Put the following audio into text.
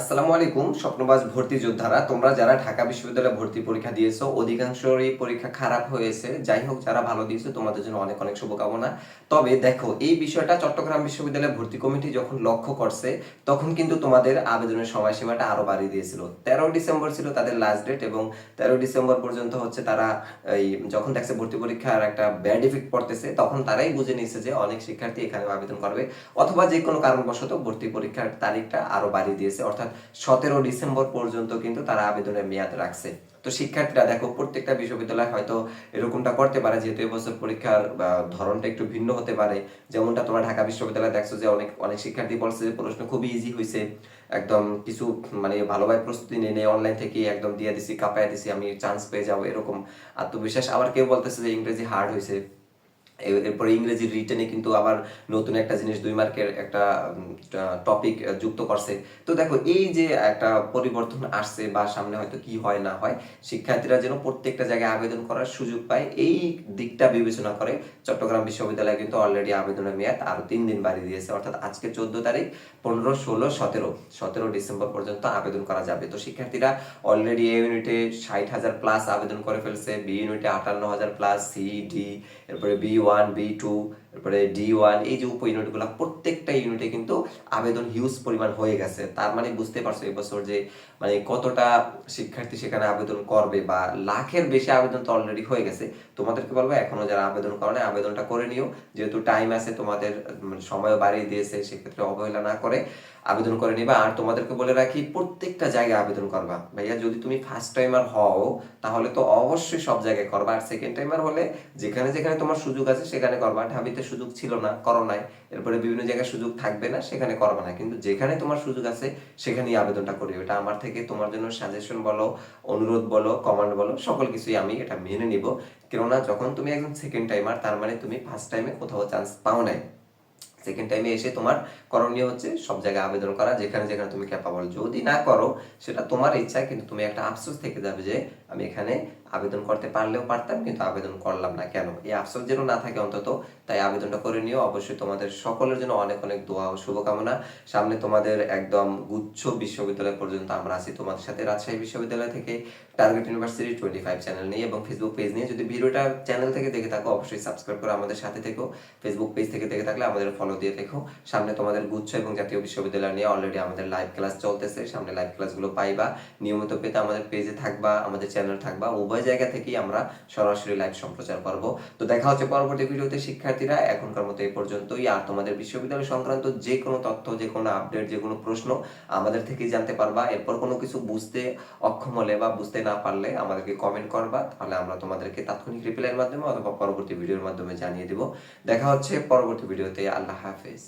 আসসালামু আলাইকুম, স্বপ্নবাজ ভর্তি যোদ্ধারা। তোমরা যারা ঢাকা বিশ্ববিদ্যালয়ে ভর্তি পরীক্ষা দিয়েছ অধিকাংশই পরীক্ষা খারাপ হয়েছে। যাই হোক, যারা ভালো দিয়েছ, তোমাদের জন্য অনেক অনেক শুভকামনা। তবে দেখো, এই বিষয়টা চট্টগ্রাম বিশ্ববিদ্যালয় ভর্তি কমিটি যখন লক্ষ্য করছে, তখন কিন্তু তোমাদের আবেদনের সময়সীমাটা আরও বাড়িয়ে দিয়েছিল। তেরো ডিসেম্বর ছিল তাদের লাস্ট ডেট এবং তেরো ডিসেম্বর পর্যন্ত হচ্ছে তারা এই যখন দেখছে ভর্তি পরীক্ষার একটা ব্যাড ইফেক্ট পড়তেছে, তখন তারাই বুঝে নিয়েছে যে অনেক শিক্ষার্থী এখানে আবেদন করবে। অথবা যে কোনো কারণবশত ভর্তি পরীক্ষার তারিখটা আরও বাড়িয়ে দিয়েছে। অর্থাৎ সতেরো ডিসেম্বর পর্যন্ত কিন্তু তারা আবেদনের মেয়াদ রাখছে। তো শিক্ষার্থীরা, দেখো, প্রত্যেকটা বিশ্ববিদ্যালয় হয়তো এরকমটা করতে পারে, যেহেতু এবছর পরীক্ষার ধরনটা একটু ভিন্ন হতে পারে। যেমনটা তোমরা ঢাকা বিশ্ববিদ্যালয়ে দেখছ যে অনেক অনেক শিক্ষার্থী বলছে যে প্রশ্ন খুবই ইজি হয়েছে একদম কিছু মানে ভালোভাবে প্রস্তুতি নিয়ে নিয়ে অনলাইন থেকে একদম দিয়ে দিছি কাপায় দিছি, আমি চান্স পেয়ে যাব এরকম আত্মবিশ্বাস। আবার কেউ বলতেছে যে ইংরেজি হার্ড হয়েছে এরপরে ইংরেজি রিটেনে কিন্তু আবার নতুন একটা জিনিস দুই মার্কের একটা টপিক যুক্ত করছে। তো দেখো, এই যে একটা পরিবর্তন আসছে বা সামনে হয়তো কি হয় না হয়, শিক্ষার্থীরা যেন প্রত্যেকটা জায়গায় আবেদন করার সুযোগ পায়, এই দিকটা বিবেচনা করে চট্টগ্রাম বিশ্ববিদ্যালয় কিন্তু অলরেডি আবেদনের মেয়াদ আরও তিন দিন বাড়িয়ে দিয়েছে। অর্থাৎ আজকে চোদ্দ তারিখ, পনেরো, ষোলো, সতেরো সতেরো ডিসেম্বর পর্যন্ত আবেদন করা যাবে। তো শিক্ষার্থীরা অলরেডি এ ইউনিটে ষাট হাজার প্লাস আবেদন করে ফেলছে বি ইউনিটে আটান্ন হাজার প্লাস সি ডি এরপরে বি বি টু এরপরে ডি ওয়ান এই যে উপ ইউনিটগুলো প্রত্যেকটা ইউনিটে কিন্তু আবেদন হিউজ পরিমাণ হয়ে গেছে। তার মানে বুঝতে পারছ এবছর যে মানে কতটা শিক্ষার্থী সেখানে আবেদন করবে বা লাখের বেশি আবেদন তো অলরেডি হয়ে গেছে। তোমাদেরকে বলব, এখনও যারা আবেদন করে না আবেদনটা করে নিও। যেহেতু টাইম আছে, তোমাদের মানে সময় বাড়িয়ে দিয়েছে, সেক্ষেত্রে অবহেলা না করে আবেদন করে নিবা। আর তোমাদেরকে বলে রাখি, প্রত্যেকটা জায়গায় আবেদন করবা। ভাইয়া, যদি তুমি ফার্স্ট টাইমার হও, তাহলে তো অবশ্যই সব জায়গায় করবা। আর সেকেন্ড টাইমার হলে যেখানে যেখানে তোমার সুযোগ আছে, সেখানে করবা। ঢাবিতে সুযোগ ছিল না, করো নাই। এরপরে বিভিন্ন জায়গায় সুযোগ থাকবে না, সেখানে করবে না। কিন্তু যেখানে তোমার সুযোগ আছে, সেখানেই আবেদনটা করি এটা আমার থেকে তোমার জন্য সাজেশন বলো, অনুরোধ বলো কমান্ড বলো, সকল কিছুই আমি এটা মেনে নিব। কেননা যখন তুমি একজন সেকেন্ড টাইমার তার মানে তুমি ফার্স্ট টাইমে কোথাও চান্স পাও নাই। সেকেন্ড টাইমে এসে তোমার করণীয় হচ্ছে সব জায়গায় আবেদন করা, যেখানে যেখানে তুমি ক্যাপাবল যদি না করো, সেটা তোমার ইচ্ছা কিন্তু তুমি একটা আফসোস থেকে যাবে যে আমি এখানে আবেদন করতে পারলেও পারতাম, কিন্তু আবেদন করলাম না। কেন? এই আফসোস যেন না থাকে অন্তত, তাই আবেদনটা করে নিও। অবশ্যই তোমাদের সকলের জন্য অনেক অনেক দোয়া ও শুভকামনা। সামনে তোমাদের একদম গুচ্ছ বিশ্ববিদ্যালয় পর্যন্ত আমরা আছি তোমাদের সাথে রাজশাহী বিশ্ববিদ্যালয় থেকে। Target university twenty five channel নিয়ে এবং ফেসবুক পেজ নিয়ে। যদি ভিডিওটা চ্যানেল থেকে দেখে থাকো, অবশ্যই সাবস্ক্রাইব করে আমাদের সাথে থেকো। ফেসবুক পেজ থেকে দেখে থাকলে আমাদের ফলো দিয়ে দেখো। সামনে তোমাদের গুচ্ছ এবং জাতীয় বিশ্ববিদ্যালয় নিয়ে অলরেডি আমাদের লাইভ ক্লাস চলতেছে। সামনে লাইভ ক্লাসগুলো পাইবা। নিয়মিত পেতে আমাদের পেজে থাকবা, আমাদের চ্যানেল থাকবা। উভয় জায়গা থেকেই আমরা সরাসরি লাইভ সম্প্রচার করব। তো দেখা হচ্ছে পরবর্তী ভিডিওতে, শিক্ষার্থীরা, এখনকার মতো এই পর্যন্তই। আর তোমাদের বিশ্ববিদ্যালয় সংক্রান্ত যে কোনো তথ্য, যে কোনো আপডেট যে কোনো প্রশ্ন আমাদের থেকেই জানতে পারবা। এরপর কোনো কিছু বুঝতে অক্ষম হলে বা বুঝতে না পারলে আমাদেরকে কমেন্ট করবা। তাহলে আমরা তোমাদেরকে তাৎক্ষণিক রিপ্লাইয়ের মাধ্যমে অথবা পরবর্তী ভিডিওর মাধ্যমে জানিয়ে দিব। দেখা হচ্ছে পরবর্তী ভিডিওতে আল্লাহ Hafiz.